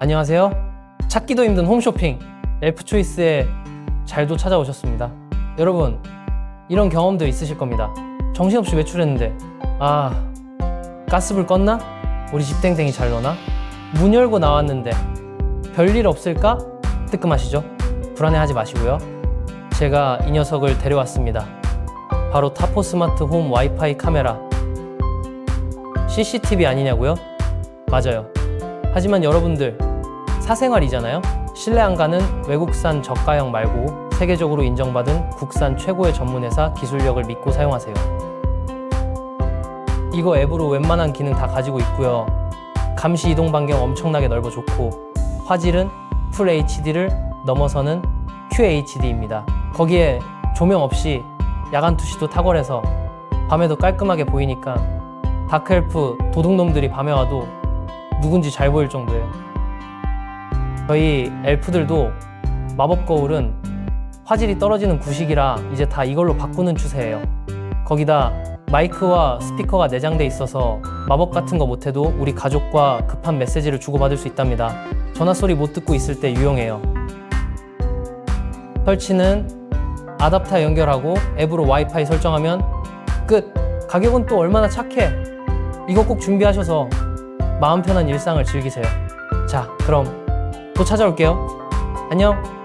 안녕하세요. 찾기도 힘든 홈쇼핑 엘프 초이스에 잘도 찾아오셨습니다. 여러분, 이런 경험도 있으실 겁니다. 정신없이 외출했는데, 아, 가스불 껐나? 우리 집땡땡이 잘 노나? 문 열고 나왔는데, 별일 없을까? 뜨끔하시죠? 불안해하지 마시고요. 제가 이 녀석을 데려왔습니다. 바로 타포 스마트 홈 와이파이 카메라. CCTV 아니냐고요? 맞아요. 하지만 여러분들, 사생활이잖아요. 신뢰 안 가는 외국산 저가형 말고 세계적으로 인정받은 국산 최고의 전문회사 기술력을 믿고 사용하세요. 이거 앱으로 웬만한 기능 다 가지고 있고요. 감시 이동 반경 엄청나게 넓어 좋고 화질은 풀 HD를 넘어서는 QHD입니다. 거기에 조명 없이 야간 투시도 탁월해서 밤에도 깔끔하게 보이니까 다크엘프 도둑놈들이 밤에 와도 누군지 잘 보일 정도예요. 저희 엘프들도 마법 거울은 화질이 떨어지는 구식이라 이제 다 이걸로 바꾸는 추세예요. 거기다 마이크와 스피커가 내장돼 있어서 마법 같은 거 못해도 우리 가족과 급한 메시지를 주고받을 수 있답니다. 전화 소리 못 듣고 있을 때 유용해요. 설치는 아답터 연결하고 앱으로 와이파이 설정하면 끝. 가격은 또 얼마나 착해. 이거 꼭 준비하셔서 마음 편한 일상을 즐기세요. 자, 그럼 또 찾아올게요. 안녕.